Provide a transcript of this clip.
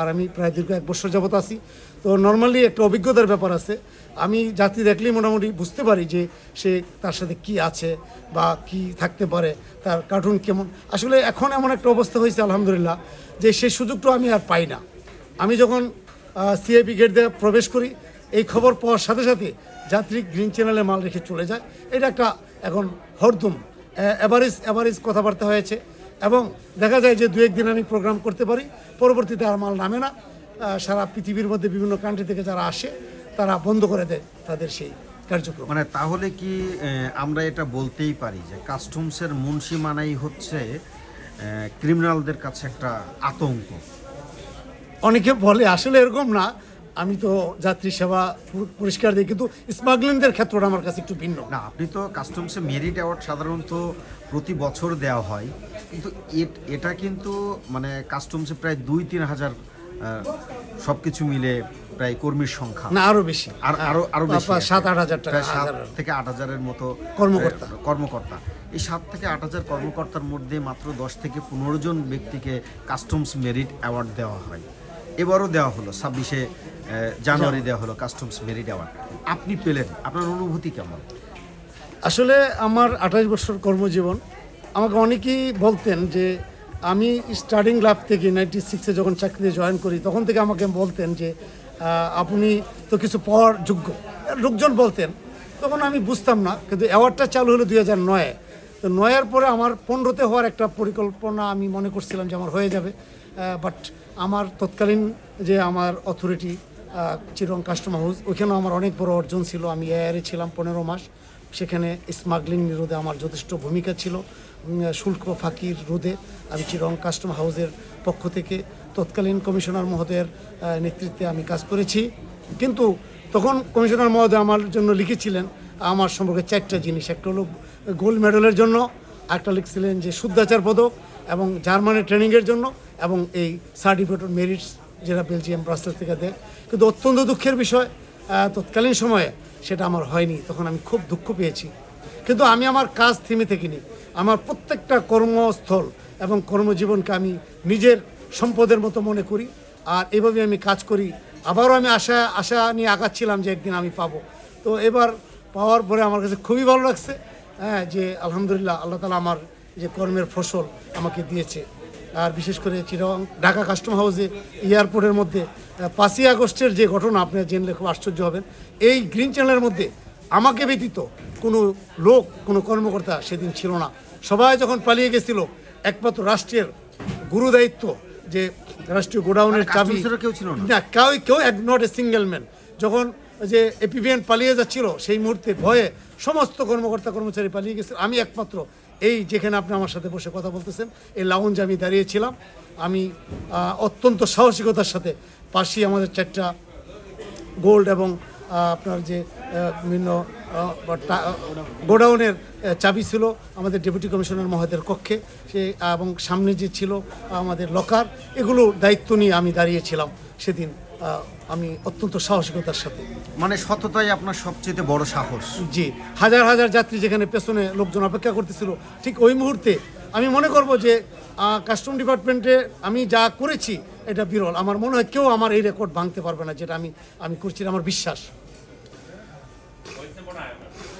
আর আমি প্রায় দীর্ঘ এক বছর যাবত আছি। তো নর্মালি একটা অভিজ্ঞতার ব্যাপার আছে। আমি যাত্রী দেখলেই মোটামুটি বুঝতে পারি যে সে তার সাথে কি আছে বা কি থাকতে পারে, তার কার্টুন কেমন। আসলে এখন এমন একটা অবস্থা হয়েছে, আলহামদুলিল্লাহ, যে সেই সুযোগটা আমি আর পাই না। আমি যখন সিআইপি গেট দিয়ে প্রবেশ করি, এই খবর পাওয়ার সাথে সাথে যাত্রী গ্রিন চ্যানেলে মাল রেখে চলে যায়। এটা একটা এখন হরদম। অ্যাভারেজ অ্যাভারেজ কথাবার্তা হয়েছে। এবং দেখা যায় যে দু একদিন আমি প্রোগ্রাম করতে পারি পরবর্তীতে আর মাল নামে না। সারা পৃথিবীর মধ্যে বিভিন্ন কান্ট্রি থেকে যারা আসে তারা বন্ধ করে দেয় তাদের সেই কার্যক্রম। মানে তাহলে কি আমরা এটা বলতেই পারি যে কাস্টমসের মুন্সি মানাই হচ্ছে ক্রিমিনালদের কাছে একটা আতঙ্ক? অনেকে বলে আসলে এরকম না। আমি তো যাত্রী সেবা পু- পরিষ্কার দিই কিন্তু স্মাগলিংদের ক্ষেত্রটা আমার কাছে একটু ভিন্ন। না আপনি তো কাস্টমসে মেরিট অ্যাওয়ার্ড সাধারণত প্রতি বছর দেওয়া হয় কিন্তু এট- এটা কিন্তু মানে কাস্টমসে প্রায় দুই তিন হাজার সব কিছু মিলে প্রায় কর্মীর সংখ্যা। না আরও বেশি। আর আরও আরও বেশি সাত আট হাজার টাকা প্রায় সাত থেকে আট হাজারের মতো কর্মকর্তা। কর্মকর্তা। এই সাত থেকে আট হাজার কর্মকর্তার মধ্যে মাত্র দশ থেকে পনেরো জন ব্যক্তিকে কাস্টমস মেরিট অ্যাওয়ার্ড দেওয়া হয়। এবারও দেওয়া হলো, ছাব্বিশে জানুয়ারি দেওয়া হলো কাস্টমস মেরিট অ্যাওয়ার্ড আপনি পেলেন, আপনার অনুভূতি কেমন? আসলে আমার আঠাশ বছর কর্মজীবন, আমাকে অনেকেই বলতেন যে আমি স্টার্টিং লাভ থেকে নাইনটি সিক্সে যখন চাকরিতে জয়েন করি, তখন থেকে আমাকে বলতেন যে আপনি তো কিছু পাওয়ার যোগ্য। লোকজন বলতেন, তখন আমি বুঝতাম না, কিন্তু অ্যাওয়ার্ডটা চালু হলো দুই হাজার নয়ে। তো নয়ের পরে আমার পনেরোতে হওয়ার একটা পরিকল্পনা আমি মনে করছিলাম যে আমার হয়ে যাবে বাট আমার তৎকালীন যে আমার অথরিটি চিরং কাস্টমার হাউস ওইখানেও আমার অনেক বড় অর্জন ছিল। আমি এআরে ছিলাম পনেরো মাস। সেখানে স্মাগলিং রোধে আমার যথেষ্ট ভূমিকা ছিল। শুল্ক ফাঁকির রোধে আমি চিরং কাস্টম হাউসের পক্ষ থেকে তৎকালীন কমিশনার মহোদয়ের নেতৃত্বে আমি কাজ করেছি। কিন্তু তখন কমিশনার মহোদয় আমার জন্য লিখেছিলেন আমার সম্পর্কে চারটা জিনিস। একটা হলো গোল্ড মেডেলের জন্য, একটা লিখছিলেন যে শুদ্ধাচার পদক এবং জার্মানি ট্রেনিংয়ের জন্য এবং এই সার্টিফিকেট অফ মেরিটস যেটা বেলজিয়াম ব্রাসেল থেকে দেয়। কিন্তু অত্যন্ত দুঃখের বিষয় তৎকালীন সময়ে সেটা আমার হয়নি, তখন আমি খুব দুঃখ পেয়েছি। কিন্তু আমি আমার কাজ থেমে থাকিনি। আমার প্রত্যেকটা কর্মস্থল এবং কর্মজীবনকে আমি নিজের সম্পদের মতো মনে করি আর এভাবে আমি কাজ করি। আবারও আমি আশা আশা নিয়ে আগাচ্ছিলাম যে একদিন আমি পাবো। তো এবার পাওয়ার পরে আমার কাছে খুবই ভালো লাগছে হ্যাঁ যে আলহামদুলিল্লাহ আল্লাহ তালা আমার যে কর্মের ফসল আমাকে দিয়েছে। আর বিশেষ করে চিরং ঢাকা কাস্টম হাউসে এয়ারপোর্টের মধ্যে পাঁচই আগস্টের যে ঘটনা আপনি জেনলে খুব আশ্চর্য হবেন। এই গ্রিন চ্যানেলের মধ্যে আমাকে ব্যতীত কোনো লোক কোনো কর্মকর্তা সেদিন ছিল না। সবাই যখন পালিয়ে গেছিল একমাত্র রাষ্ট্রের গুরু দায়িত্ব যে রাষ্ট্রীয় গোডাউনের চাবি কেউ ছিল না? না কেউ কেউ নট এ সিঙ্গেল ম্যান যখন যে এপিভিএন পালিয়ে যাচ্ছিল, সেই মুহূর্তে ভয়ে সমস্ত কর্মকর্তা কর্মচারী পালিয়ে গেছে। আমি একমাত্র এই যেখানে আপনি আমার সাথে বসে কথা বলতেছেন, এই লাউঞ্জে আমি দাঁড়িয়েছিলাম আমি অত্যন্ত সাহসিকতার সাথে পাশেই আমাদের চারটা গোল্ড এবং আপনার যে বিভিন্ন গোডাউনের চাবি ছিল আমাদের ডেপুটি কমিশনার মহোদয়ের কক্ষে। সে এবং সামনে যে ছিল আমাদের লকার এগুলো দায়িত্ব নিয়ে আমি দাঁড়িয়েছিলাম সেদিন। আমি অত্যন্ত সাহসিকতার সাথে। মানে সততাই আপনার সবচেয়ে বড় সাহস। জি হাজার হাজার যাত্রী যেখানে পেছনে লোকজন অপেক্ষা করতেছিল ঠিক ওই মুহূর্তে আমি মনে করব যে কাস্টম ডিপার্টমেন্টে আমি যা করেছি এটা বিরল। আমার মনে হয় কেউ আমার এই রেকর্ড ভাঙতে পারবে না যেটা আমি আমি করছি আমার বিশ্বাস।